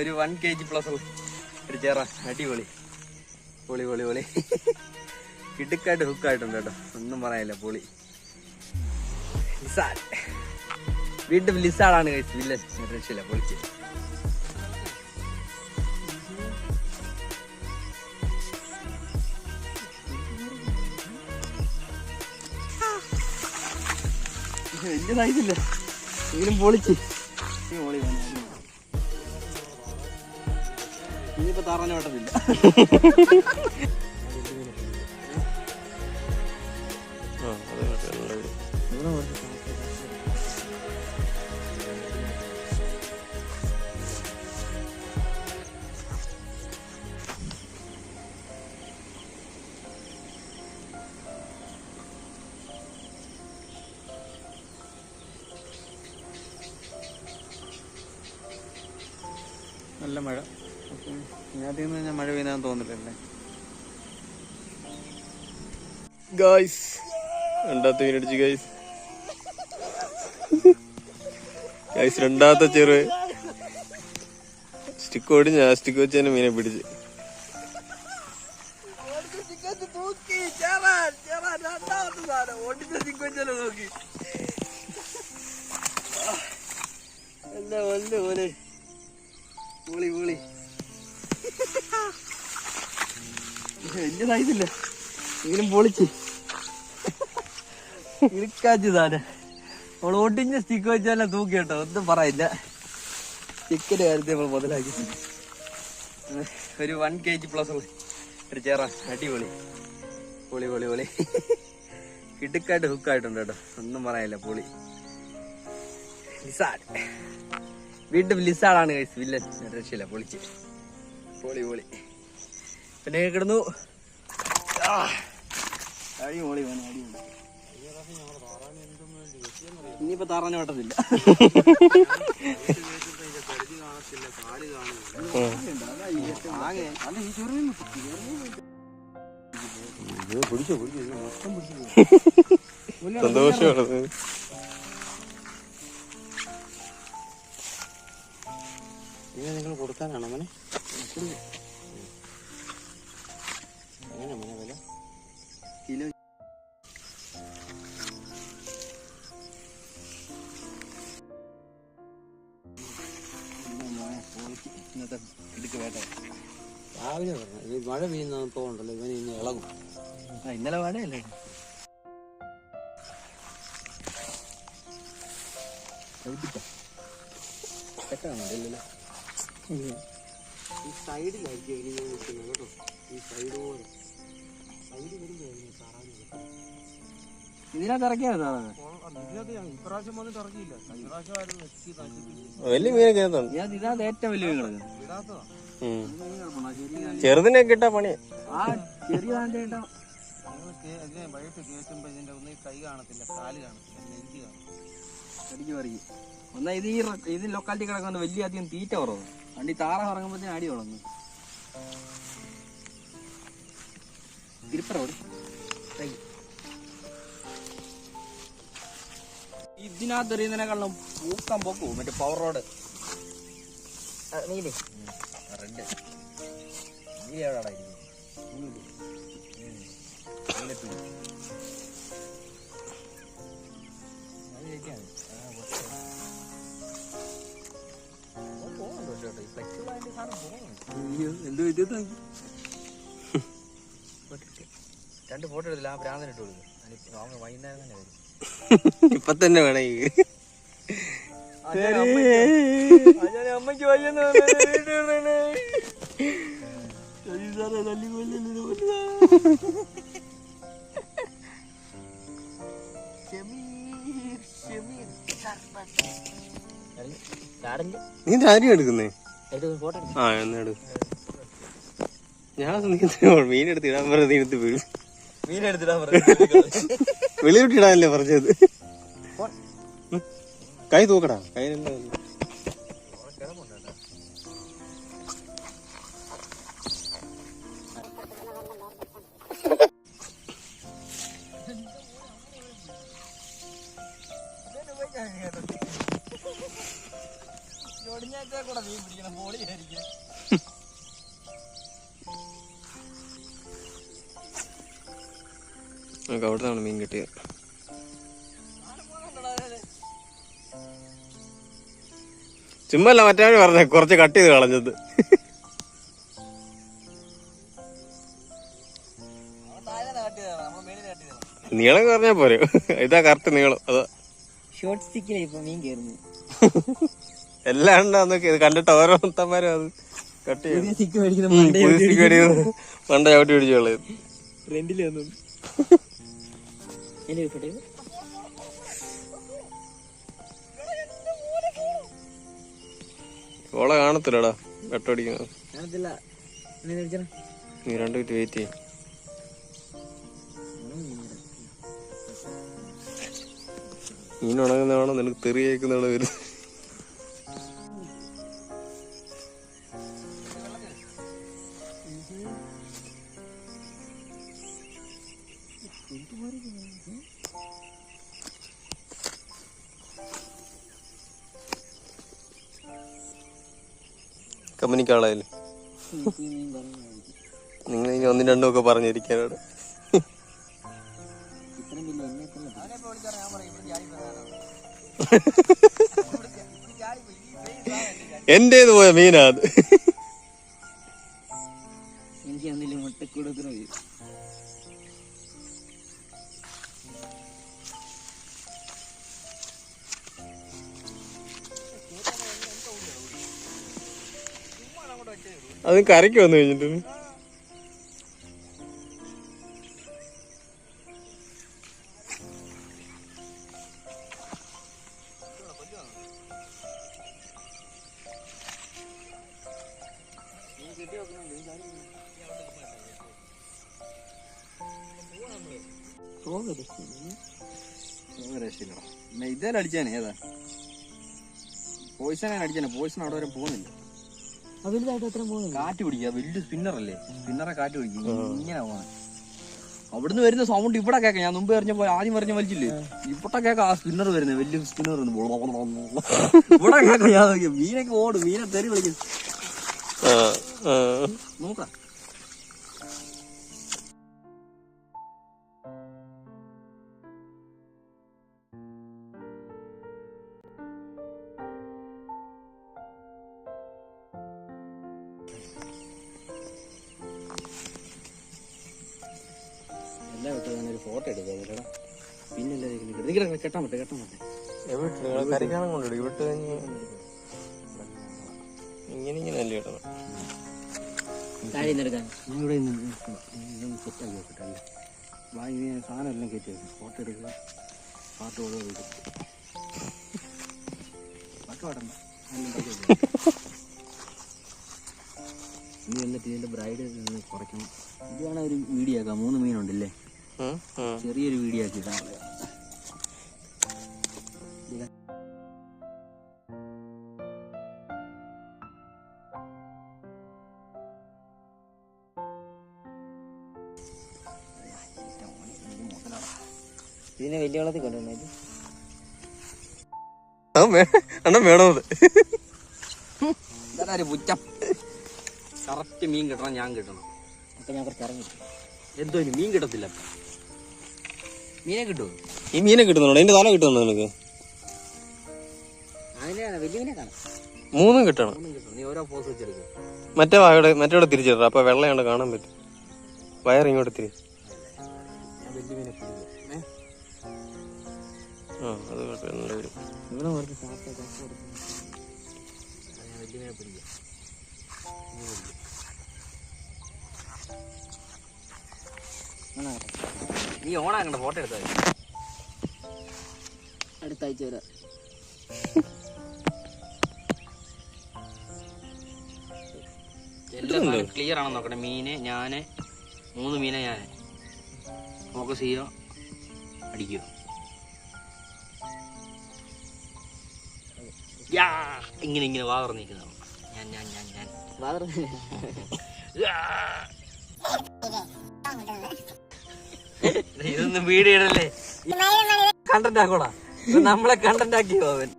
ഒരു one K G plus ഒരു ചേറ അടിപൊളി. പൊളി പൊളി പൊളി. കിടുക്കായിട്ട് ഹുക്കായിട്ടുണ്ട് കേട്ടോ. ഒന്നും പറയാനില്ല പൊളി. വീണ്ടും ലിസാഡാണ് കഴിച്ചത് പൊളിച്ച്. വലിയ സൈസില്ല എങ്കിലും പൊളിച്ച്. പൊളി വേണം. ഇനിയിപ്പോ താറാനെ വേണ്ടതില്ല നല്ല മഴ. ഇതിനകത്ത് നിന്ന് മഴ പെയ്യുന്നതെന്ന് തോന്നില്ലല്ലേ ഗായ്സ് രണ്ടാമത്തെ മീൻ അടിച്ചു ഗായ്സ് ഗായ്സ് രണ്ടാമത്തെ ചെറു സ്റ്റിക്ക് ഓടിഞ്ഞ ആ സ്റ്റിക്ക് വെച്ച് തന്നെ മീനെ പിടിച്ച്. നോക്കി വലിയ പൊളിച്ച് ഒടിഞ്ഞ സ്റ്റിക്ക് വെച്ചാലും തൂക്കി കേട്ടോ ഒന്നും പറയില്ല. സ്റ്റിക്കിന്റെ കാര്യത്തിൽ നമ്മൾ മുതലാക്കി ഒരു വൺ കെ ജി പ്ലസ് ഒരു ചേറ അടിപൊളി. പൊളി പൊളി പൊളി. കിടുക്കായിട്ട് ഹുക്കായിട്ടുണ്ട് കേട്ടോ. ഒന്നും പറയാനില്ല പൊളി. ലിസാഡ് വീണ്ടും ലിസാഡാണ് കഴിച്ചത് വില്ലൻ രക്ഷയില്ല പൊളിച്ച്. പൊളി പൊളി. പിന്നെ കിടന്നു. ആ, അടിപൊളി വേണം അടിപൊളി. ഇനിയിപ്പോ താറാനെ വേണ്ടതില്ല സന്തോഷമാണ് നിങ്ങൾ കൊടുക്കാനാണോ അങ്ങനെ കിലോ ഇന്നത്തെ ഇടുക്ക് വേട്ട രാവിലെ പറഞ്ഞു ഈ മഴ പെയ്യുന്ന തോന്നുണ്ടല്ലോ ഇവന് ഇന്ന് ഇളകും. ഇന്നലെ വേടയല്ലേ ഈ സൈഡിലായിരിക്കും ഇനി ഞാൻ നിൽക്കുന്നത് കേട്ടോ. ഈ സൈഡ് പോലെ സൈഡ് ഇതിനകത്ത് ഇപ്രാവശ്യം വന്നിട്ട് വലിയ. ഇതിനകത്ത് ഇതിനകത്ത് ഏറ്റവും വലിയ മീൻ കിടക്കുന്നത് വിടാത്തതാ. ഉം. ചെറുതിനെ കിട്ടാ പണി. ആ ചെറിയ വൈകിട്ട് ഇതിന്റെ ഒന്നും കൈ കാണത്തില്ല കാൽ കാണത്തില്ല നെഞ്ച് കാണും അടിക്ക് പറിക്കും ഒന്നാ ഇത് ഈ ഇത് ലൊക്കാലിറ്റി കിടക്കുന്ന വലിയ അധികം തീറ്റ കുറവ്. വണ്ടി താറ ഞാൻ അടി തുടങ്ങും തിരുപ്പറോട് ഇതിനകത്ത് എറിയുന്നതിനെക്കാളും പൂക്കം പൊക്കൂ. മറ്റേ പവർ റോഡ് നീലേ റെഡ് നീല എവിടെടാ കഴിക്കാണ്. എന്ത് വ്യത്യാസം രണ്ട് ഫോട്ടോ എടുത്തില്ല ആ ഭ്രാന്തൻ ഇട്ട് കൊടുക്കും. അവൻ വൈകുന്നേരം തന്നെ വരും. ഇപ്പൊ തന്നെ വേണേ അമ്മയ്ക്ക് വയ്യെന്ന് നീ ആരും എടുക്കുന്നേ? ആ എന്നാ എടു. ഞാൻ മീൻ ഇടാൻ പറഞ്ഞ നീ എടുത്ത് വീഴും. മീൻ എടുത്തിടാൻ ഇടാനല്ലേ പറഞ്ഞത്? കൈ തൂക്കടാ. കൈ ഒടിഞ്ഞാറ്റേ നമുക്ക് അവിടെ നിന്നാണ് മീൻ കിട്ടിയത്. ചുമ്മല്ല മറ്റേ പറഞ്ഞ കുറച്ച് കട്ട് ചെയ്ത് കളഞ്ഞത്. നീളം പറഞ്ഞാ പോരെ. ഇതാ കറക്റ്റ് നീളം അതാ. ഷോർട്ട് സ്റ്റിക്കിലായി ഇപ്പൊ മീൻ കയറുന്നു എല്ലാം ഉണ്ടാന്ന് കണ്ടിട്ട് ഓരോ മുത്തന്മാരും അത് കട്ട് ചെയ്യും മണ്ട ചവിട്ടി പിടിച്ചു വന്നു. ഓളെ കാണത്തില്ലടാ വെട്ടടിക്കുന്നത് നീ രണ്ടു മിനിറ്റ് വെയിറ്റ് ചെയ്യും. മീൻ ഉണങ്ങുന്നതാണോ? നിനക്ക് തെറി കേൾക്കുന്നതാണോ വരുന്നത് കമ്പനിക്കാളായാലും. നിങ്ങൾ ഇനി ഒന്നും രണ്ടും ഒക്കെ പറഞ്ഞിരിക്കാനോട്. എന്റേത് പോയ മീനാ അത്. എനിക്ക് മുട്ടക്കൂടത്തിന് അത് കരയ്ക്ക് വന്നു കഴിഞ്ഞിട്ട്. രക്ഷയില്ല ഇതേലും അടിച്ചാനെ ഏതാ പോയിസനാണ് അടിച്ചാനെ പോയിസൺ അവിടെ വരെ പോകുന്നില്ല. വലുതായിട്ട് എത്ര പോകുന്നു കാറ്റ് പിടിക്കുക. വലിയ സ്പിന്നർ അല്ലേ? സ്പിന്നറെ കാറ്റ് പിടിക്കും ഇങ്ങനെ പോകാൻ അവിടുന്ന് വരുന്ന സൗണ്ട് ഇവിടെ കേക്കാം ഞാൻ മുമ്പ് എറിഞ്ഞ പോലെ ആദ്യം പറഞ്ഞ വലിച്ചില്ലേ ഇവിടെ കേക്കാം ആ സ്പിന്നർ വരുന്നത്. വലിയ സ്പിന്നർ ഇവിടെ കേക്കാം ഞാൻ മീനൊക്കെ ഓടും. മീനെ തെറി വിളിക്കും. നോക്കാം. ഫോട്ടോ എടുക്കാം പിന്നെ എല്ലാവരും കെട്ടാൻ പറ്റേ കെട്ടാൻ പറ്റേ. എവിടെ നിങ്ങളെ കരയ്ക്കാനും കൊണ്ടിടും ഇവിടെ ഇങ്ങനെ ഇങ്ങനെ അല്ലേ കിട്ടണം താഴെ ഞാൻ ഇവിടെ സെറ്റാക്കി സാധനം എല്ലാം കയറ്റി വെക്കും. ഫോട്ടോ എടുക്കുക. പാട്ട് പാട്ട് പാടണ്ട. ഇനി എന്നിട്ട് ഇതിന്റെ ബ്രൈഡ് കുറയ്ക്കണം. ഇത് വേണം ഒരു വീഡിയോ ആക്കാം. മൂന്ന് മീനുണ്ടല്ലേ. ചെറിയൊരു വീഡിയോ ആക്കി ഇതിനെ വലിയ വെള്ളത്തിൽ കൊണ്ടുവന്നത് പുറ്റം. കറക്റ്റ് മീൻ കിട്ടണം ഞാൻ കിട്ടണം. അപ്പൊ ഞാൻ കുറച്ച് ഇറങ്ങി. എന്തോ മീൻ കിട്ടത്തില്ല. മീനെ കിട്ടുമോ ഈ മീനെ കിട്ടുന്നുണ്ടോ? എന്റെ തല കിട്ടുന്നുണ്ടോ നിനക്ക്? മൂന്നും കിട്ടണം. മറ്റേ വായുടെ മറ്റേ തിരിച്ചിടണം അപ്പൊ വെള്ളയുണ്ട് കാണാൻ പറ്റും. വയർ ഇങ്ങോട്ട് തിരി. ആ അത് കുഴപ്പമില്ല, നല്ല വരും നീ ഓണാക്കണ്ട ഫോട്ടോ എടുത്താൽ അടുത്ത ആഴ്ച വരാം. എല്ലാം ക്ലിയർ ആണോ നോക്കട്ടെ. മീന് ഞാൻ മൂന്ന് മീനെ ഞാൻ. ഫോക്കസ് ചെയ്യോ അടിക്കോ. യാ ഇങ്ങനെ ഇങ്ങനെ വാ നിൽക്കുന്ന ഞാൻ ഞാൻ ഞാൻ ഞാൻ. യാ. ഇതൊന്നും വീഡിയോ ഇടല്ലേ? കണ്ടന്റ് ആക്കോടാ. നമ്മളെ കണ്ടന്റ് ആക്കിയോ അവൻ?